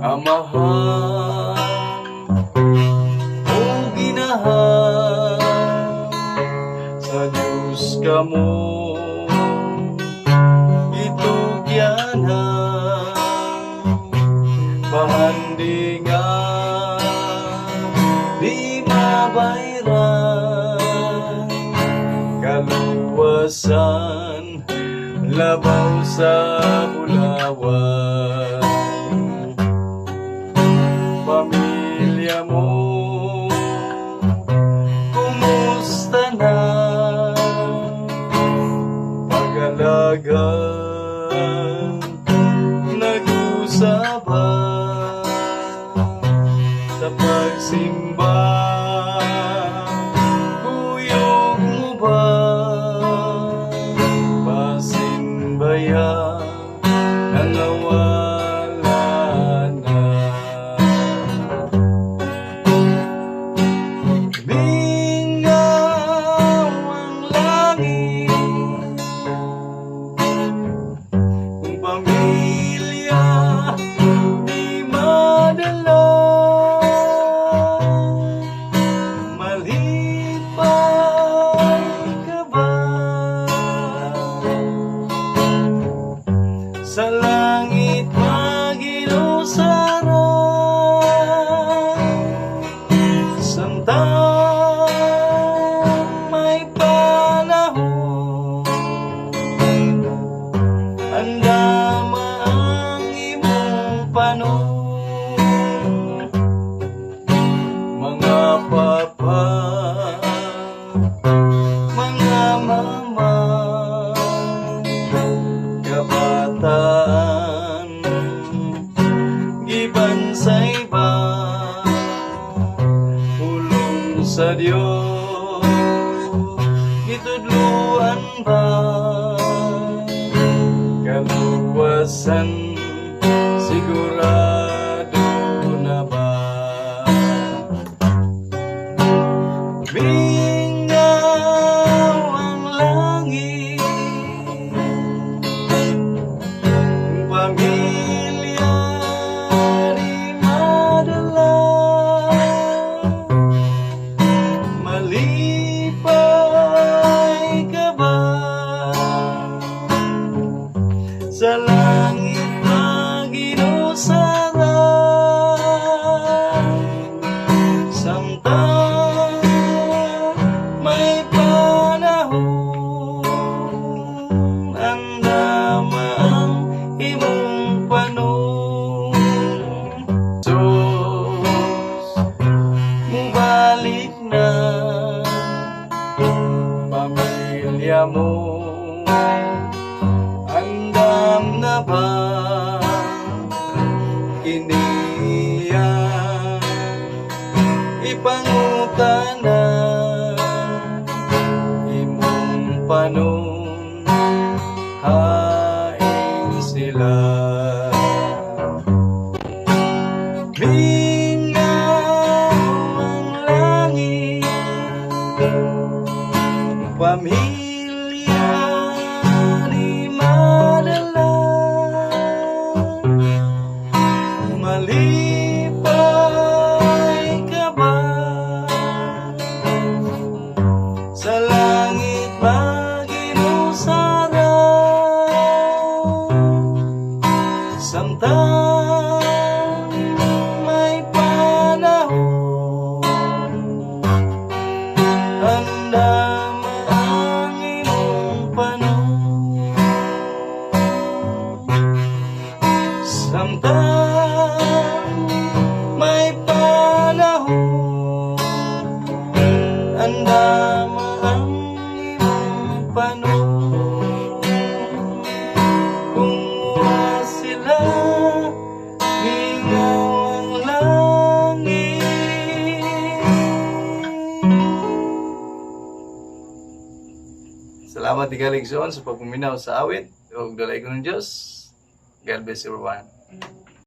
Amahan o ginahan sa Diyos ka mo. Itugyanan pahandingan di mabayran. Kaluwasan labaw sa bulawan sing. Giban sa iba Pulong sa Diyos Gitudluan ba Kaluwasan Sigurado na ba Mingaw ang langit. Pamilya langit na ginusara Samtang may panahon Andama ang imong Diyos, mubalik na Pamilya mo Kiniya Ipangutana Imong panon Hain sila. Mingaw Samtang may panahon. Andama ang imong panahon. Samtang may panahon Salamat di Galigson sa pagpuminaw sa awit. Huwag dalay ko ng Diyos. God bless everyone.